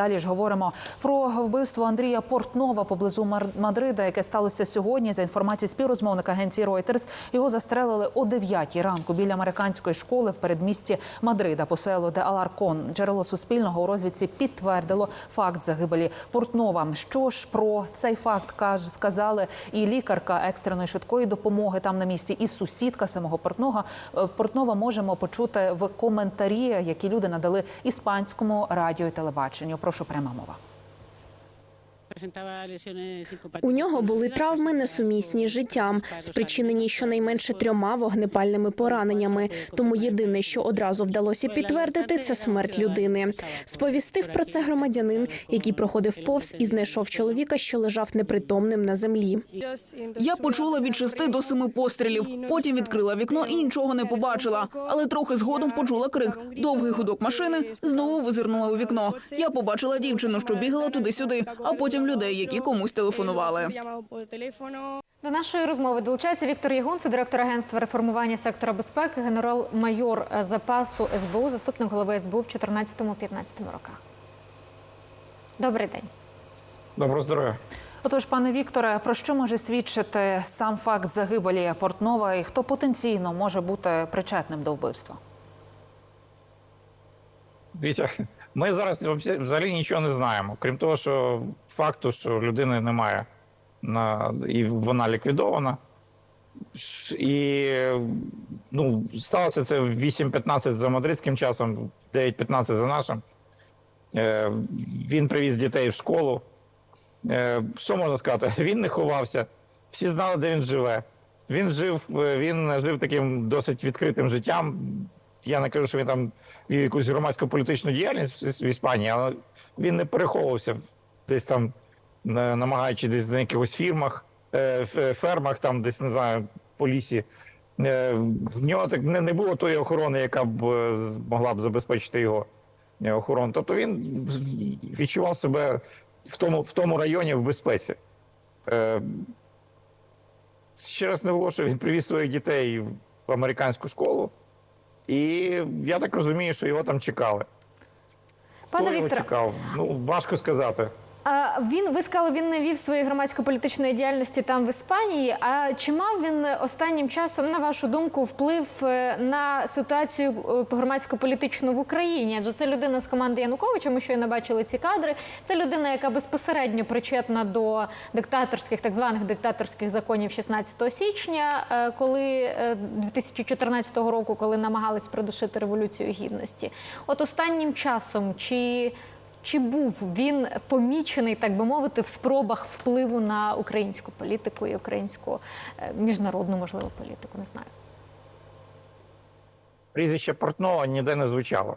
далі ж говоримо про вбивство Андрія Портнова поблизу Мадрида, яке сталося сьогодні. За інформацією співрозмовника агенції Reuters, його застрелили о 9 ранку біля американської школи в передмісті Мадрида по селу де Аларкон. Джерело суспільного у розвідці підтвердило факт загибелі Портнова. Що ж про цей факт каже, сказали і лікарка екстреної швидкої допомоги там на місці, і сусідка самого Портнова. Е, Портнова можемо почути в коментарі, які люди надали іспанському радіо і телебаченню. Прошу пряма мова. У нього були травми несумісні з життям, спричинені щонайменше трьома вогнепальними пораненнями. Тому єдине, що одразу вдалося підтвердити, це смерть людини. Сповістив про це громадянин, який проходив повз і знайшов чоловіка, що лежав непритомним на землі. Я почула від шести до семи пострілів. Потім відкрила вікно і нічого не побачила. Але трохи згодом почула крик. Довгий гудок машини. Знову визирнула у вікно. Я побачила дівчину, що бігала туди-сюди, а потім людей, які комусь телефонували. До нашої розмови долучається Віктор Ягонце, директор агентства реформування сектора безпеки, генерал-майор е, запасу СБУ, заступник голови СБУ в 2014-2015 роках. Добрий день. Доброго здоров'я. Отож, пане Вікторе, про що може свідчити сам факт загибелі Портнова і хто потенційно може бути причетним до вбивства? Дивіться, ми зараз взагалі- нічого не знаємо. Крім того, що факту, що людини немає на, і вона ліквідована. І ну, сталося це в 8.15 за мадридським часом, 9.15 за нашим. Е, він привіз дітей в школу. Е, що можна сказати? Він не ховався, всі знали, де він живе. Він жив, е, він жив таким досить відкритим життям. Я не кажу, що він там вів якусь громадську політичну діяльність в- Іспанії, але він не переховувався десь там, е, намагаючись десь на якихось фірмах, е, фермах, там десь не знаю, по лісі. Е, В нього так не, не було тої охорони, яка б е, могла б забезпечити його е, охорону. Тобто він відчував себе в тому, в тому районі в безпеці. Е, Ще раз наголошую, він привіз своїх дітей в американську школу. І я так розумію, що його там чекали. Пане Хто його чекав? Ну, важко сказати. Він ви сказали, він не вів своєї громадсько-політичної діяльності там в Іспанії. А чи мав він останнім часом, на вашу думку, вплив е, на ситуацію е, громадсько-політичну в Україні? Адже це людина з команди Януковича. Ми щойно бачили ці кадри. Це людина, яка безпосередньо причетна до диктаторських, так званих диктаторських законів 16 січня, е, коли е, 2014 року, коли намагались придушити революцію гідності. От останнім часом чи чи був він помічений, так би мовити, в спробах впливу на українську політику і українську е, міжнародну, можливо, політику? Не знаю. Прізвище Портнова ніде не звучало.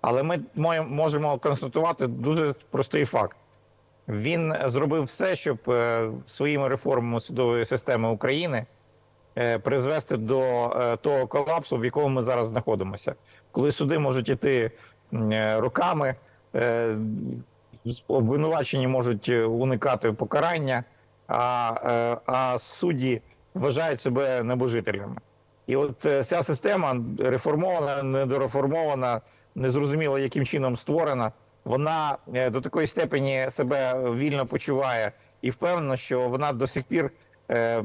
Але ми можемо констатувати дуже простий факт. Він зробив все, щоб е, своїми реформами судової системи України е, призвести до того колапсу, в якому ми зараз знаходимося. Коли суди можуть іти з- обвинувачені можуть е, уникати покарання, а, е, а судді вважають себе небожителями. І от е, ця система реформована, недореформована, незрозуміло яким чином створена, вона е, до такої степені себе вільно почуває і впевнена, що вона до сих пір е,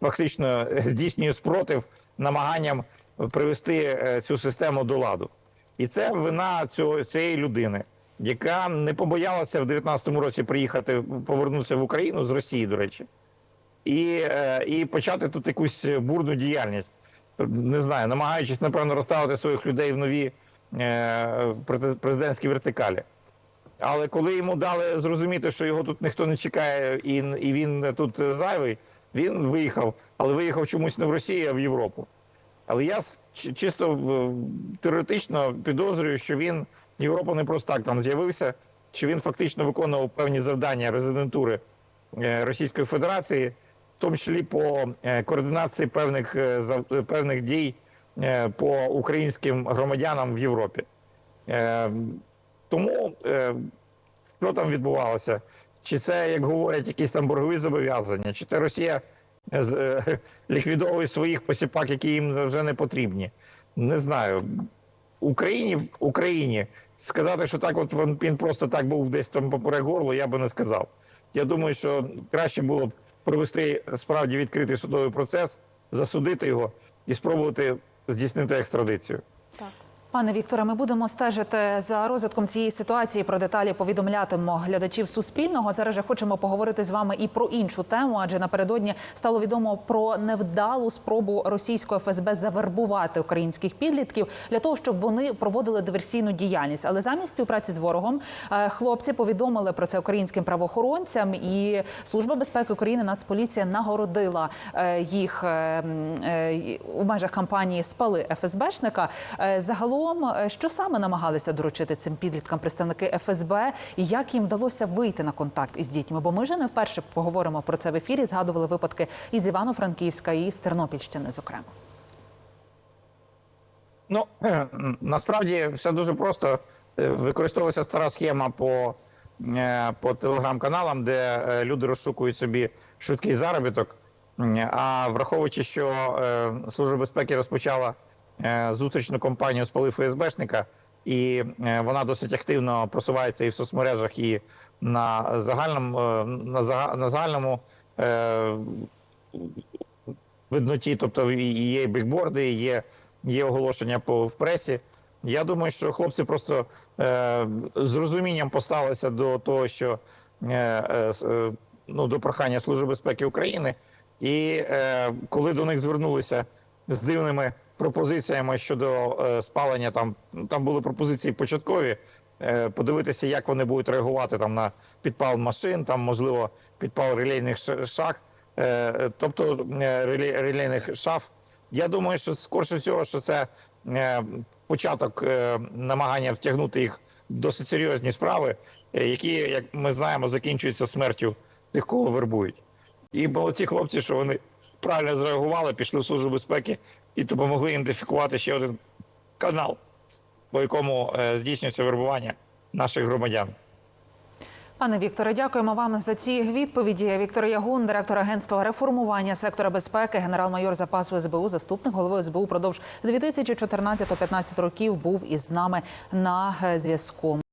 фактично е, здійснює спротив намаганням привести е, цю систему до ладу. І це вина цього, цієї людини, яка не побоялася в 19-му році приїхати, повернутися в Україну з Росії, до речі і, е, і почати тут якусь бурну діяльність. Не знаю, намагаючись, напевно, розставити своїх людей в нові е, президентські вертикалі. Але коли йому дали зрозуміти, що його тут ніхто не чекає, і, і він тут зайвий, він виїхав, але виїхав чомусь не в Росію, а в Європу. Але я чисто теоретично підозрюю, що він в Європу не просто так там з'явився, що він фактично виконував певні завдання резидентури е, Російської Федерації, в тому числі по е, координації певних, е, певних дій по українським громадянам в Європі. Тому що там відбувалося? Чи це, як говорять, якісь там боргові зобов'язання, чи це Росія ліквідовує своїх посіпак, які їм вже не потрібні? Не знаю. Україні, Україні сказати, що так, от він просто так був десь там попере горло, я би не сказав. Я думаю, що краще було б провести справді відкритий судовий процес, засудити його і спробувати здійснити екстрадицію. Пане Вікторе, ми будемо стежити за розвитком цієї ситуації. Про деталі повідомлятимемо глядачів Суспільного. Зараз же хочемо поговорити з вами і про іншу тему, адже напередодні стало відомо про невдалу спробу російського ФСБ завербувати українських підлітків для того, щоб вони проводили диверсійну діяльність. Але замість співпраці з ворогом е, хлопці повідомили про це українським правоохоронцям, і служба безпеки України Нацполіція нагородила е, їх е, м, е, у межах кампанії Спали ФСБшника. Е, Загалом, е, що саме намагалися доручити цим підліткам представники ФСБ, і як їм вдалося вийти на контакт із дітьми? Бо ми вже не вперше поговоримо про це в ефірі. Згадували випадки із Івано-Франківська і з Тернопільщини, зокрема. Ну насправді все дуже просто. Е, Використовується стара схема по, е, по телеграм-каналам, де люди розшукують собі швидкий заробіток. А враховуючи, що Служба безпеки розпочала е, зустрічну кампанію спали ФСБшника, і е, вона досить активно просувається і в соцмережах, і на загальному, е, на, загальному видноті, тобто є бікборди, є, є оголошення по в пресі. Я думаю, що хлопці просто е, з розумінням поставилися до того, що е, е, ну, до прохання Служби безпеки України, і е, коли до них звернулися з дивними пропозиціями щодо е, спалення, там там були пропозиції початкові. е, Подивитися, як вони будуть реагувати там на підпал машин, там можливо підпал релейних шахт, е, тобто е, реле- релейних шаф. Я думаю, що скорше всього, що це е, початок е, намагання втягнути їх в досить серйозні справи, е, які, як ми знаємо, закінчуються смертю тих, кого вербують. І молодці хлопці, що вони правильно зреагували, пішли в службу безпеки і допомогли ідентифікувати ще один канал, по якому е, здійснюється вербування наших громадян. Пане Вікторе, дякуємо вам за ці відповіді. Віктор Ягун, директор агентства реформування сектора безпеки, генерал-майор запасу СБУ, заступник голови СБУ продовж 2014-2015 років був із нами на е, зв'язку.